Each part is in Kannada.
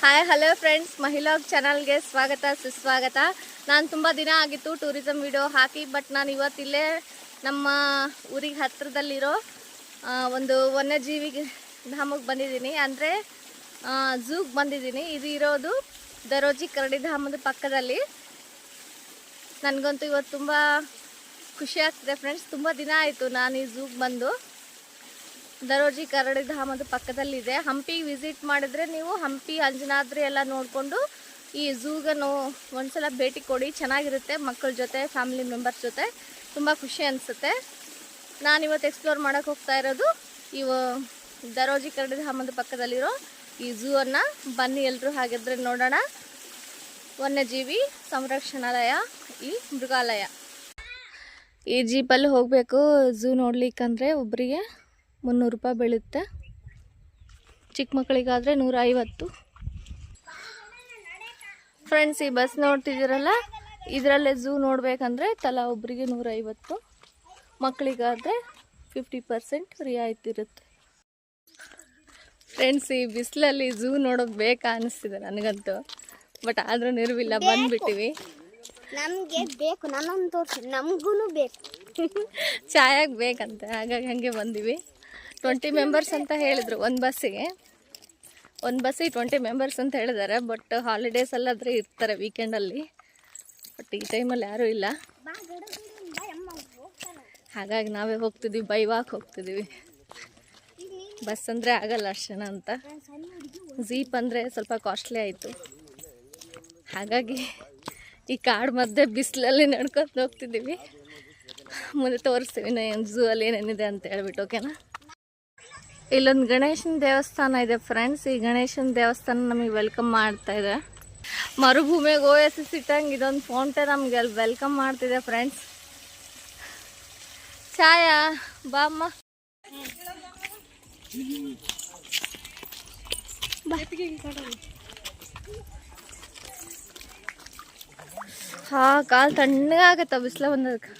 ಹಾಯ್ ಹಲೋ ಫ್ರೆಂಡ್ಸ್ ಮಹಿಳಾ ಚಾನಲ್ಗೆ ಸ್ವಾಗತ, ಸುಸ್ವಾಗತ. ನಾನು ತುಂಬ ದಿನ ಆಗಿತ್ತು ಟೂರಿಸಮ್ ವಿಡಿಯೋ ಹಾಕಿ ಬಟ್ ನಾನು ಇವತ್ತಿಲ್ಲೇ ನಮ್ಮ ಊರಿಗೆ ಹತ್ತಿರದಲ್ಲಿರೋ ಒಂದು ವನ್ಯಜೀವಿ ಧಾಮಕ್ಕೆ ಬಂದಿದ್ದೀನಿ. ಅಂದರೆ ಝೂಗೆ ಬಂದಿದ್ದೀನಿ. ಇದು ಇರೋದು ದರೋಜಿ ಕರಡಿ ಧಾಮದ ಪಕ್ಕದಲ್ಲಿ. ನನಗಂತೂ ಇವತ್ತು ತುಂಬ ಖುಷಿ ಆಗ್ತಿದೆ ಫ್ರೆಂಡ್ಸ್ ತುಂಬ ದಿನ ಆಯಿತು ನಾನು ಈ ಝೂಗೆ ಬಂದು. ದರೋಜಿ ಕರಡಿ ಧಾಮದ ಪಕ್ಕದಲ್ಲಿದೆ. ಹಂಪಿ ವಿಸಿಟ್ ಮಾಡಿದ್ರೆ ನೀವು ಹಂಪಿ, ಅಂಜನಾದ್ರಿ ಎಲ್ಲ ನೋಡಿಕೊಂಡು ಈ ಝೂಗನ್ನು ಒಂದ್ಸಲ ಭೇಟಿ ಕೊಡಿ. ಚೆನ್ನಾಗಿರುತ್ತೆ ಮಕ್ಕಳ ಜೊತೆ ಫ್ಯಾಮಿಲಿ ಮೆಂಬರ್ಸ್ ಜೊತೆ. ತುಂಬ ಖುಷಿ ಅನಿಸುತ್ತೆ. ನಾನಿವತ್ತು ಎಕ್ಸ್ಪ್ಲೋರ್ ಮಾಡೋಕ್ಕೆ ಹೋಗ್ತಾ ಇರೋದು ಇವು ದರೋಜಿ ಕರಡಿ ಧಾಮದ ಪಕ್ಕದಲ್ಲಿರೋ ಈ ಝೂ ಅನ್ನು ಬನ್ನಿ ಎಲ್ಲರೂ ಹಾಗಿದ್ರೆ ನೋಡೋಣ. ವನ್ಯಜೀವಿ ಸಂರಕ್ಷಣಾಲಯ, ಈ ಮೃಗಾಲಯ. ಈ ಜೀಪಲ್ಲಿ ಹೋಗಬೇಕು ಝೂ ನೋಡ್ಲಿಕ್ಕಂದ್ರೆ ಒಬ್ಬರಿಗೆ ಮುನ್ನೂರು ರೂಪಾಯಿ ಬೀಳುತ್ತೆ. ಚಿಕ್ಕ ಮಕ್ಕಳಿಗಾದರೆ ನೂರ ಐವತ್ತು ಫ್ರೆಂಡ್ಸ್ ಈ ಬಸ್ ನೋಡ್ತಿದ್ದೀರಲ್ಲ ಇದರಲ್ಲೇ ಝೂ ನೋಡಬೇಕಂದ್ರೆ ತಲಾ ಒಬ್ಬರಿಗೆ ನೂರ ಐವತ್ತು ಮಕ್ಕಳಿಗಾದರೆ ಫಿಫ್ಟಿ ಪರ್ಸೆಂಟ್ ರಿಯಾಯಿತಿ ಇರುತ್ತೆ. ಫ್ರೆಂಡ್ಸ್ ಈ ಬಿಸಿಲಲ್ಲಿ ಝೂ ನೋಡೋದು ಬೇಕಾ ಅನ್ನಿಸ್ತಿದೆ ನನಗಂತೂ. ಬಟ್ ಆದರೂ ನಿರ್ವಿಲ್ಲ ಬಂದುಬಿಟ್ಟಿವಿ. ನಮಗೆ ಬೇಕು ನನ್ನನ್ನು ತೋರಿಸಿ ನಮಗೂ ಬೇಕು. ಚಾಯಾಗಿ ಬೇಕಂತೆ ಹಾಗಾಗಿ ಹಾಗೆ ಬಂದಿವಿ. ಟ್ವೆಂಟಿ ಮೆಂಬರ್ಸ್ ಅಂತ ಹೇಳಿದರು, ಒಂದು ಬಸ್ಸಿಗೆ. ಒಂದು ಬಸ್ಸಿಗೆ ಟ್ವೆಂಟಿ ಮೆಂಬರ್ಸ್ ಅಂತ ಹೇಳಿದ್ದಾರೆ ಬಟ್ ಹಾಲಿಡೇಸ್ ಅಲ್ಲಾದರೆ ಇರ್ತಾರೆ ವೀಕೆಂಡಲ್ಲಿ ಬಟ್ ಈ ಟೈಮಲ್ಲಿ ಯಾರೂ ಇಲ್ಲ. ಹಾಗಾಗಿ ನಾವೇ ಹೋಗ್ತಿದ್ವಿ ಬೈ ವಾಕ್ ಹೋಗ್ತಿದ್ದೀವಿ ಬಸ್ ಅಂದರೆ ಆಗಲ್ಲ ಅಷ್ಟು ಜನ ಅಂತ. ಜೀಪ್ ಅಂದರೆ ಸ್ವಲ್ಪ ಕಾಸ್ಟ್ಲಿ ಆಯಿತು. ಹಾಗಾಗಿ ಈ ಕಾಡು ಮಧ್ಯೆ ಬಿಸಿಲಲ್ಲಿ ನಡ್ಕೊಂಡು ಹೋಗ್ತಿದ್ದೀವಿ. ಮುಂದೆ ತೋರಿಸ್ತೀವಿ ಝೂ ಅಲ್ಲಿ ಏನೇನಿದೆ ಅಂತ ಹೇಳ್ಬಿಟ್ಟು ಓಕೆನಾ ಇಲ್ಲೊಂದು ಗಣೇಶನ ದೇವಸ್ಥಾನ ಇದೆ ಫ್ರೆಂಡ್ಸ್ ಈ ಗಣೇಶನ ದೇವಸ್ಥಾನ ನಮಗೆ ವೆಲ್ಕಮ್ ಮಾಡ್ತಾ ಇದೆ. ಮರುಭೂಮಿಗೆ ಓ ಎಸ್ ಎಸ್ ಇಟ್ಟಂಗೆ ಇದೊಂದು ಫೋನ್ಟೆ ನಮ್ಗೆ ಅಲ್ಲಿ ವೆಲ್ಕಮ್ ಮಾಡ್ತಿದೆ ಫ್ರೆಂಡ್ಸ್ ಛಾಯಾ ಬಾಮ್ಮ ಹಾ ಕಾಲು ತಣ್ಣಗಾಗತ್ತ ಬಿಸಿಲ ಬಂದದಕ್ಕೆ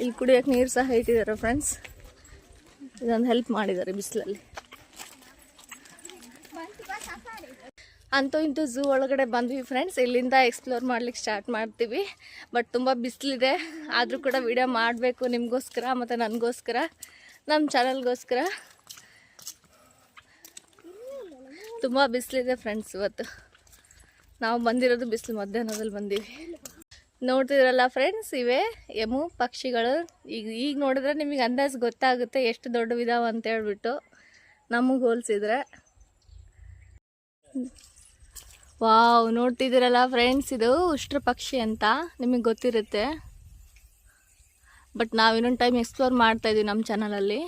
ಇಲ್ಲಿ ಕುಡಿಯೋಕೆ ನೀರು ಸಹ ಇಟ್ಟಿದ್ದಾರೆ ಫ್ರೆಂಡ್ಸ್ ಇದೊಂದು ಹೆಲ್ಪ್ ಮಾಡಿದ್ದಾರೆ ಬಿಸಿಲಲ್ಲಿ. ಅಂತೂ ಇಂತೂ ಝೂ ಒಳಗಡೆ ಬಂದ್ವಿ ಫ್ರೆಂಡ್ಸ್ ಇಲ್ಲಿಂದ ಎಕ್ಸ್ಪ್ಲೋರ್ ಮಾಡ್ಲಿಕ್ಕೆ ಸ್ಟಾರ್ಟ್ ಮಾಡ್ತೀವಿ. ಬಟ್ ತುಂಬ ಬಿಸಿಲಿದೆ. ಆದರೂ ಕೂಡ ವಿಡಿಯೋ ಮಾಡಬೇಕು ನಿಮಗೋಸ್ಕರ ಮತ್ತು ನನಗೋಸ್ಕರ ನಮ್ಮ ಚಾನಲ್ಗೋಸ್ಕರ ತುಂಬ ಬಿಸಿಲಿದೆ ಫ್ರೆಂಡ್ಸ್ ಇವತ್ತು. ನಾವು ಬಂದಿರೋದು ಬಿಸಿಲು ಮಧ್ಯಾಹ್ನದಲ್ಲಿ ಬಂದೀವಿ. ನೋಡ್ತಿದ್ರಲ್ಲ ಫ್ರೆಂಡ್ಸ್ ಇವೆ ಎಮು, ಪಕ್ಷಿಗಳು. ಈಗ ಈಗ ನೋಡಿದ್ರೆ ನಿಮಗೆ ಅಂದಾಜು ಗೊತ್ತಾಗುತ್ತೆ ಎಷ್ಟು ದೊಡ್ಡ ವಿಧಾವ ಅಂತ ಹೇಳ್ಬಿಟ್ಟು ನಮಗೆ ಹೋಲಿಸಿದ್ರೆ ವಾವ್, ನೋಡ್ತಿದ್ದೀರಲ್ಲ ಫ್ರೆಂಡ್ಸ್ ಇದು ಉಷ್ಟ್ರ ಪಕ್ಷಿ ಅಂತ ನಿಮಗೆ ಗೊತ್ತಿರುತ್ತೆ. ಬಟ್ ನಾವು ಇನ್ನೊಂದು ಟೈಮ್ ಎಕ್ಸ್ಪ್ಲೋರ್ ಮಾಡ್ತಾ ಇದೀವಿ ನಮ್ಮ ಚಾನಲಲ್ಲಿ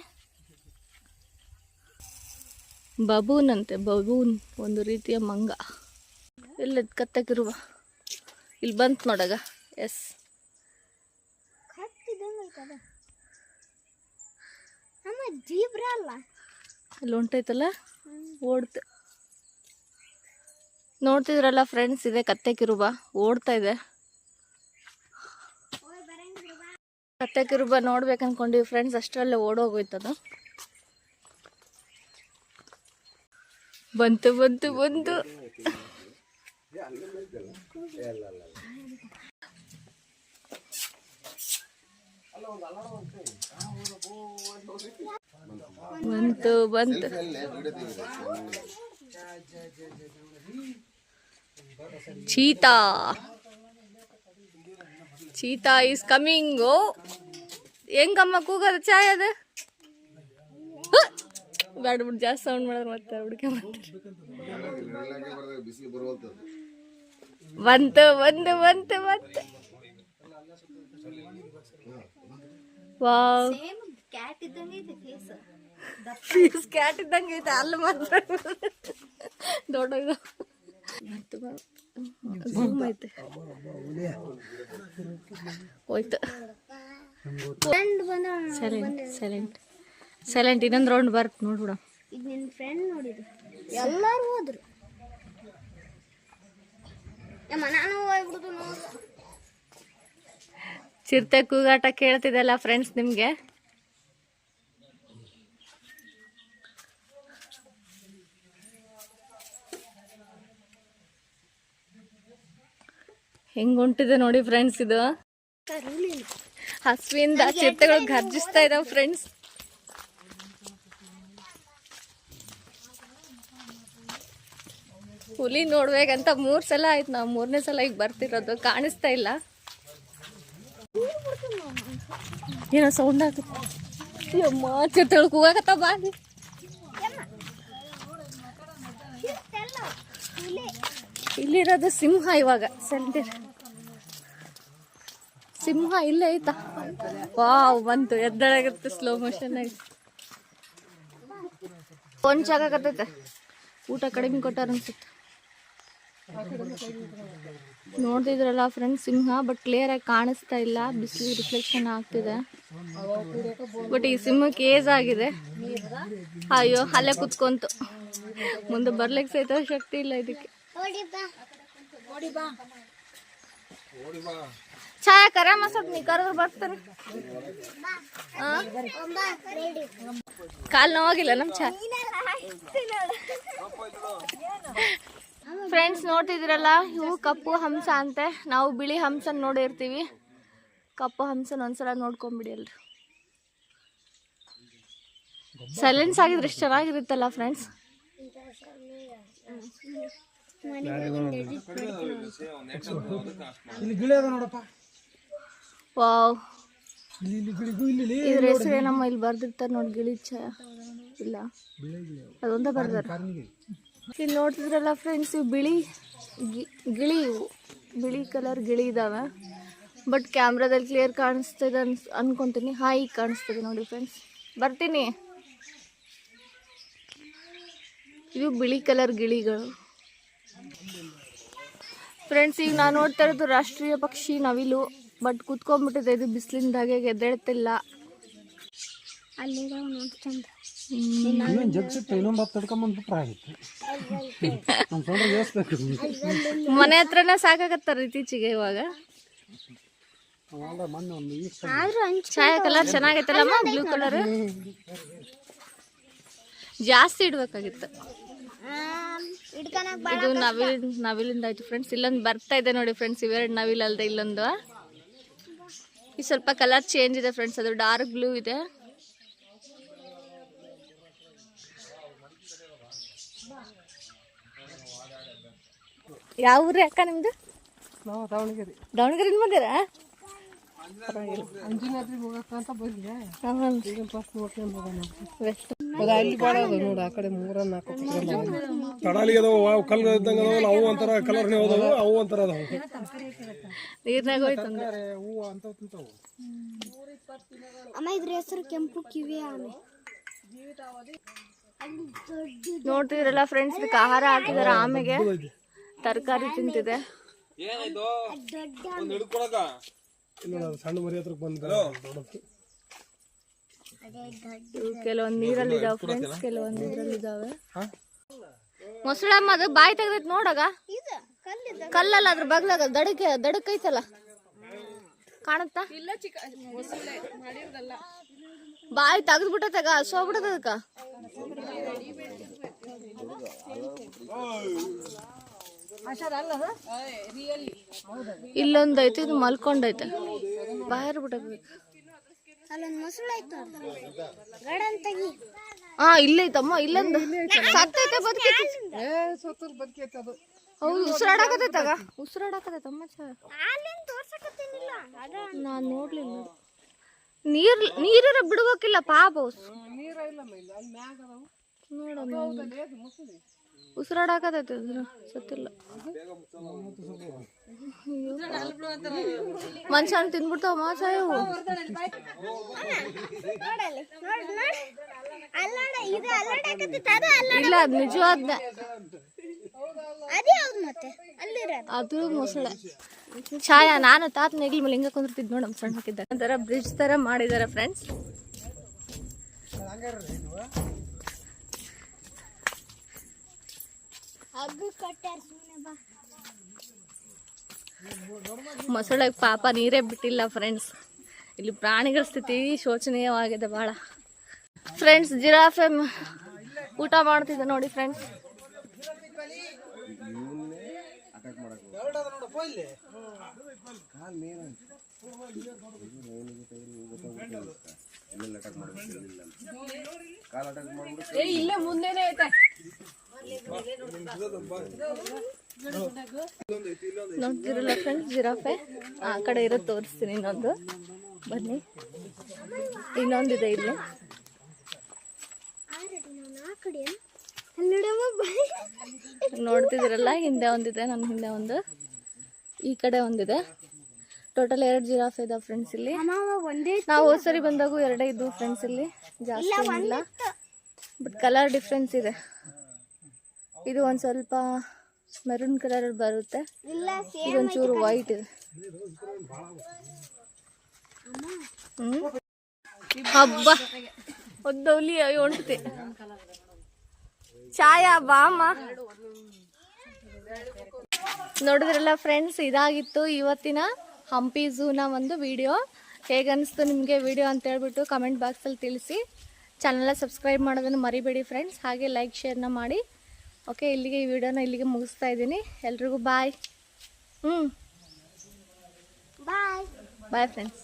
ಬಬೂನ್ ಅಂತೆ ಬಬೂನ್ ಒಂದು ರೀತಿಯ ಮಂಗ. ಇಲ್ಲಿ ಕತ್ತಕ್ಕಿರುವ ಇಲ್ಲಿ ಬಂತು ನೋಡಗ. ಎಸ್ ನಮ್ಮ ಜೀಬ್ರ ಅಲ್ಲ. ಅಲ್ಲಿ ಹೊಂಟೈತಲ್ಲ ಓಡ್ತೆ ನೋಡ್ತಿದ್ರಲ್ಲ ಫ್ರೆಂಡ್ಸ್ ಇದೆ ಕತ್ತೆ ಕಿರುಬ? ಓಡ್ತಾ ಇದೆ. ಕತ್ತೆ ಕಿರುಬ ನೋಡ್ಬೇಕು ಅನ್ಕೊಂಡಿವಿ ಫ್ರೆಂಡ್ಸ್ ಅಷ್ಟರಲ್ಲೇ ಓಡೋಗೋಯ್ತದು. ಬಂತು ಬಂತು ಬಂತು. ಬಂತು ಬಂತು. ಚೀತಾ. ಚೀತಾ ಈಸ್ ಕಮಿಂಗು ಹೆಂಗಮ್ಮ ಕೂಗದ ಚಾಯ್ ಅದು! ಬ್ಯಾಡ ಬಿಡು ಜಾಸ್ತಿ ಸೌಂಡ್ ಮಾಡಿದ್ರೆ ಮತ್ತೆ ಹುಡುಕ ಬಂತು ಬಂತು ಬಂತು ಬಂತು. ವಾವ್. ಸೇಮ್ ಕ್ಯಾಟ್ ಇದ್ದಂಗೆ ಇದೆ ಫೇಸ್ ಫೀಸ್ ಕ್ಯಾಟ್ ಇದ್ದಂಗೆ ಐತೆ ಅಲ್ಲಿ ಮಾತ್ರ. ದೊಡ್ಡ ಇದು ಝೂಮ್ ಐತೆ. ಹೋಯ್ತು. ಫ್ರೆಂಡ್ ಬಂದ ಸೈಲೆಂಟ್ ಸೈಲೆಂಟ್ ಸೈಲೆಂಟ್ ಇನ್ನೊಂದು ರೌಂಡ್ ಬರ್ತ್ ನೋಡ್ಬಿಡ. ಇದು ನಿನ್ನ ಫ್ರೆಂಡ್ ನೋಡಿದ್ರು ಎಲ್ಲರೂ ಹೋದ್ರು. ಯಮ್ಮ ನಾನು ಹೋಗ್ಬಿಡುದು ನೋಡು. ಚಿರತೆ ಕೂಗಾಟ ಕೇಳ್ತಿದೆಲ್ಲ ಫ್ರೆಂಡ್ಸ್ ನಿಮಗೆ? ಹೆಂಗ್ ಹೊಂಟಿದೆ ನೋಡಿ ಫ್ರೆಂಡ್ಸ್ ಇದು. ಹಸುವಿಂದ ಚಿರತೆಗಳು ಗರ್ಜಿಸ್ತಾ ಇದಾವೆ ಫ್ರೆಂಡ್ಸ್ ಹುಲಿ ನೋಡ್ಬೇಕಂತ ಮೂರ್ ಸಲ ಆಯ್ತು ನಾವು ಮೂರನೇ ಸಲ ಈಗ ಬರ್ತಿರೋದು. ಕಾಣಿಸ್ತಾ ಇಲ್ಲ. ಏನೋ ಸೌಂಡ್ ಆಗುತ್ತೆ. ಅಮ್ಮ ಚಿರತೆಗಳು ಕೂಗಾಕತ್ತ ಬಾ. ಇಲ್ಲಿರೋದು ಸಿಂಹ ಇವಾಗ ಸೆಂಟರ್ ಸಿಂಹ ಇಲ್ಲೇ ಐತಾ? ವಾವ್, ಬಂತು. ಎದ್ದಳಾಗತ್ತೆ ಸ್ಲೋ ಮೋಷನ್ ಆಗಿ. ಫೋನ್ ಚಾಗತ್ತೈತೆ ಊಟ ಕಡಿಮೆ ಕೊಟ್ಟಾರ ಅನ್ಸುತ್ತೆ. ನೋಡ್ತಿದ್ರಲ್ಲ ಫ್ರೆಂಡ್ಸ್ ಸಿಂಹ ಬಟ್ ಕ್ಲಿಯರ್ ಆಗಿ ಕಾಣಿಸ್ತಾ ಇಲ್ಲ. ಬಿಸಿಲು ರಿಫ್ಲೆಕ್ಷನ್ ಆಗ್ತಿದೆ. ಬಟ್ ಈ ಸಿಂಹಕ್ಕೆ ಏಜ್ ಆಗಿದೆ. ಅಯ್ಯೋ, ಅಲ್ಲೇ ಕುತ್ಕೊಂತು. ಮುಂದೆ ಬರ್ಲಿಕ್ಕೆ ಸಹಿತ ಶಕ್ತಿ ಇಲ್ಲ ಇದಕ್ಕೆ. ಛಾಯಾ ಕರ ಮಸಕ್ ನೀ ಕರೆದ್ರೆ ಕಾಲ್ ನೋವಾಗಿಲ್ಲ ನಮ್ ಛಾಯ್ ಫ್ರೆಂಡ್ಸ್ ನೋಡ್ತಿದ್ದೀರಲ್ಲ ಇವು ಕಪ್ಪು ಹಂಸ ಅಂತೆ. ನಾವು ಬಿಳಿ ಹಂಸನ ನೋಡಿರ್ತೀವಿ. ಕಪ್ಪು ಹಂಸನ ಒಂದ್ಸಲ ನೋಡ್ಕೊಂಬಿಡಿ ಅಲ್ರಿ ಸೈಲೆನ್ಸ್ ಆಗಿದ್ರೆ ಎಷ್ಟು ಚೆನ್ನಾಗಿರುತ್ತಲ್ಲ ಫ್ರೆಂಡ್ಸ್ ವಾವ್ ಇದ್ರ ಹೆಸರು ಏನಮ್ಮ? ಇಲ್ಲಿ ಬರ್ದಿರ್ತಾರೆ ನೋಡಿ ಗಿಳಿ ಚ ಇಲ್ಲ. ಅದೊಂದ ಬರ್ದಾರ ಇಲ್ಲಿ ನೋಡ್ತಿದ್ರಲ್ಲ ಫ್ರೆಂಡ್ಸ್ ಇವು ಬಿಳಿ ಗಿಳಿ ಇವು. ಬಿಳಿ ಕಲರ್ ಗಿಳಿ ಇದಾವೆ. ಬಟ್ ಕ್ಯಾಮ್ರಾದಲ್ಲಿ ಕ್ಲಿಯರ್ ಕಾಣಿಸ್ತದೆ ಅನ್ಸ್, ಅನ್ಕೊಂತೀನಿ. ಹಾಯಿ ಕಾಣಿಸ್ತಿದೆ ನೋಡಿ ಫ್ರೆಂಡ್ಸ್ ಬರ್ತೀನಿ. ಇವು ಬಿಳಿ ಕಲರ್ ಗಿಳಿಗಳು. ಫ್ರೆಂಡ್ಸ್ ಈಗ ನಾನು ನೋಡ್ತಾ ಇರೋದು ರಾಷ್ಟ್ರೀಯ ಪಕ್ಷಿ ನವಿಲು. ಬಟ್ ಕೂತ್ಕೊಂಡ್ಬಿಟ್ಟಿದೆ, ಇದು ಬಿಸಿಲಿಂದಾಗೆ ಎದ್ದೇಳ್ತಿಲ್ಲ ಅಲ್ಲಿರೋ ನೋಡಿ ಚಂದ. ಇನ್ನೊಂದು ಜಗ್ ಸಿಕ್ತು ಇನ್ನೊಂದು ಹತ್ತು ತಡ್ಕೊಂಬಂದ್ಬಿಟ್ರೆ ಆಗಿತ್ತು ನಮ್ಮ ಸೊಂಡ್ರೆ ಯೋಚಿಸ್ಬೇಕು ಮನೆ ಹತ್ರನೇ ಸಾಕಾಗತ್ತಾರ ಇತ್ತೀಚೆಗೆ ಇವಾಗ? ಅಲ್ಲ ಮೊನ್ನೆ ಒಂದು ಈಗ ಆದ್ರೂ ಹಂಚ್ ಛಾಯಾ ಕಲರ್ ಚೆನ್ನಾಗೈತಲ್ಲಮ್ಮ ಬ್ಲೂ ಕಲರ್ ಜಾಸ್ತಿ ಇಡ್ಬೇಕಾಗಿತ್ತು. ಇದು ನವಿಲ್ ನವಿಲಿಂದ ಆಯ್ತು ಫ್ರೆಂಡ್ಸ್ ಇಲ್ಲೊಂದು ಬರ್ತಾ ಇದೆ ನೋಡಿ ಫ್ರೆಂಡ್ಸ್ ಇವೆರಡು ನವಿಲ್ ಅಲ್ದೆ ಇಲ್ಲೊಂದು. ಈ ಸ್ವಲ್ಪ ಕಲರ್ ಚೇಂಜ್ ಇದೆ ಫ್ರೆಂಡ್ಸ್ ಅದು ಡಾರ್ಕ್ ಬ್ಲೂ ಇದೆ. ಯಾವ ಊರ್ರಿ ಅಕ್ಕ ನಿಮ್ದು? ನಾವು ದಾವಣಗೆರೆ. ದಾವಣಗೆರೆಯಿಂದ ಬಂದಿರ? ಅಂಜನಾದ್ರಿಗೆ ಹೋಗಕ್ಕಂತ ಬಂದಿದೆ ಈಗ ಫಸ್ಟ್ ನೋಡ್ಕೊಂಡು ಹೋಗೋಣ ಬೆಸ್ಟ್ ಅದು ಅಲ್ಲಿ ಭಾಳ ಅದ ನೋಡು ಆ ಕಡೆ ಮೂರ ನಾಲ್ಕು ಕಡಾಲಿಗೆ ಅದಾವ ಅವು ಕಲ್ಲು ಇದ್ದಂಗೆ ಅದಾವಲ್ಲ ಅವು ಒಂಥರ ಕಲರ್ನೇ ಅವು ಒಂಥರ ಅದಾವು ನೀರ್ನಾಗ ಹೋಯ್ತು ಅಂದ ಹೂವು ಅಂತಾವ್ ತಿಂತಾವು ಅಮ್ಮ ಇದ್ರ ಹೆಸರು ಕೆಂಪು ಕಿವಿ ಆಮೆ ನೋಡ್ತಿದ್ರಲ್ಲ ಫ್ರೆಂಡ್ಸ್ ಇದಕ್ಕೆ ಆಹಾರ ಹಾಕಿದಾರ ಆಮೆಗೆ. ತರಕಾರಿ ತಿಂತಿದೆ. ಕೆಲವೊಂದು ನೀರಲ್ಲಿ ಇದಾವೆ ಫ್ರೆಂಡ್ಸ್ ಕೆಲವೊಂದು ನೀರಲ್ಲಿ ಇದಾವೆ ಮೊಸಳಮ್ಮ ಅದು ಬಾಯಿ ತೆಗ್ದೈತೆ ನೋಡಾಗ? ಕಲ್ಲಲ್ಲ ಅದ್ರ ಬಗ್ಲಾಗ ದಡಕ್ಕೆ ದಡಕ್ ಐತಲ್ಲ ಕಾಣುತ್ತಾ ಬಾಯಿ ತೆಗ್ದ್ಬಿಟ್ಟತಾಗ ಸೋಗ್ಬಿಟ್ಟದ ಅದಕ್ಕ ಇಲ್ಲೊಂದ್ ಐತಿ ಇದು ಮಲ್ಕೊಂಡೈತೆ ಬಾಯರ್ ಬಿಡಬೇಕು ಅಲ್ಲೊಂದು ಮೊಸಳು ಆಯ್ತು ಗಡನ್ ತೆಗಿ ಹಾ ಇಲ್ಲೈತಮ್ಮ ಇಲ್ಲೊಂದು. ಸತ್ತೈತೆ ಬದುಕೈತಿ. ಹೌದು ತೋರ್ಸಕತ್ತೇನಿಲ್ಲ? ಅದ ನಾನ್ ನೋಡ್ಲಿಲ್ಲ. ನೀರ್ ನೀರ ಬಿಡ್ಬೇಕಿಲ್ಲ ಪಾಪ. ಉಸಿರಾಡಕತೈತೆ ಅದ್ರ ಸತ್ತಿಲ್ಲ. ಮನುಷ್ಯನ ತಿನ್ಬಿಡ್ತಾವ ಮಾಸ ಇವು. ನೋಡಲ್ಲಿ ನೋಡ್ ನೋಡ್ ಅಲ್ಲಾಡ ಇದು ಅಲ್ಲಾಡಕತ್ತೈತೆ ಅದು ಅಲ್ಲ ಇಲ್ಲ ಅದ್ ನಿಜವಾದ ಅದೇ ಹೌದು ಮತ್ತೆ ಅಲ್ಲಿರೋದು. ಅದು ಮೊಸಳೆ. ಛಾಯಾ ನಾನು ತಾತ ನೆಗ್ಲಿ ಮೇಲೆ ಹಿಂಗ ಕುಂದಿರ್ತಿದ್ ನೋಡಮ್ ಸಣ್ಣ ಒಂಥರ ಬ್ರಿಡ್ಜ್ ತರ ಮಾಡಿದಾರೆ ಫ್ರೆಂಡ್ಸ್ ಹಗ್ಗ ಕಟ್ಟಾರ ಸುಮ್ಮನೆ ಬಾ ಮೊಸಳೆಗೆ ಪಾಪ ನೀರೇ ಬಿಟ್ಟಿಲ್ಲ ಫ್ರೆಂಡ್ಸ್ ಇಲ್ಲಿ ಪ್ರಾಣಿಗಳ ಸ್ಥಿತಿ ಶೋಚನೀಯವಾಗಿದೆ ಭಾಳ ಫ್ರೆಂಡ್ಸ್ ಜಿರಾಫೆ ಊಟ ಮಾಡ್ತಿದ್ದೆ ನೋಡಿ ಫ್ರೆಂಡ್ಸ್ ನೋಡ್ತಿರಲ್ಲ ಫ್ರೆಂಡ್ಸ್ ಜಿರಾಫೆ. ಆ ಕಡೆ ಇರೋ ತೋರಿಸ್ತೀನಿ ಇನ್ನೊಂದು. ಬನ್ನಿ. ಇನ್ನೊಂದಿದೆ ಇಲ್ಲಿ. ನೋಡ್ತಿದ್ದೀರಲ್ಲ, ಹಿಂದೆ ಒಂದಿದೆ, ನನ್ನ ಹಿಂದೆ ಒಂದು. ಈ ಕಡೆ ಒಂದಿದೆ. ಟೋಟಲ್ ಎರಡು ಜಿರಾಫೆ ಇದಾವೆ ಫ್ರೆಂಡ್ಸ್ ಇಲ್ಲಿ. ನಾವು ಹೋದ್ ಸರಿ ಬಂದಾಗೂ ಎರಡೇ ಇದ್ವು ಫ್ರೆಂಡ್ಸ್ ಇಲ್ಲಿ. ಜಾಸ್ತಿ ಏನಿಲ್ಲ. ಬಟ್ ಕಲರ್ ಡಿಫ್ರೆನ್ಸ್ ಇದೆ. ಇದು ಒಂದು ಸ್ವಲ್ಪ ಮೆರೂನ್ ಕಲರ್ ಬರುತ್ತೆ. ಇದೊಂಚೂರು ವೈಟ್ ಇದೆ. ಹಬ್ಬ. ಒದ್ದೌಲಿ ಹೊಂಟತಿ ಛಾಯಾ ಬಾಮ ನೋಡಿದ್ರಲ್ಲ ಫ್ರೆಂಡ್ಸ್ ಇದಾಗಿತ್ತು ಇವತ್ತಿನ ಹಂಪಿ ಝೂನ ಒಂದು ವಿಡಿಯೋ ಹೇಗನ್ನಿಸ್ತು ನಿಮಗೆ ವಿಡಿಯೋ ಅಂತ ಹೇಳ್ಬಿಟ್ಟು ಕಮೆಂಟ್ ಬಾಕ್ಸಲ್ಲಿ ತಿಳಿಸಿ. ಚಾನಲ್ನ ಸಬ್ಸ್ಕ್ರೈಬ್ ಮಾಡೋದನ್ನು ಮರಿಬೇಡಿ ಫ್ರೆಂಡ್ಸ್ ಹಾಗೆ ಲೈಕ್ ಶೇರ್ನ ಮಾಡಿ. ಓಕೆ ಇಲ್ಲಿಗೆ ಈ ವಿಡಿಯೋನ ಇಲ್ಲಿಗೆ ಮುಗಿಸ್ತಾ ಇದ್ದೀನಿ. ಎಲ್ರಿಗೂ ಬಾಯ್ ಹ್ಞೂ ಬಾಯ್ ಬಾಯ್ ಫ್ರೆಂಡ್ಸ್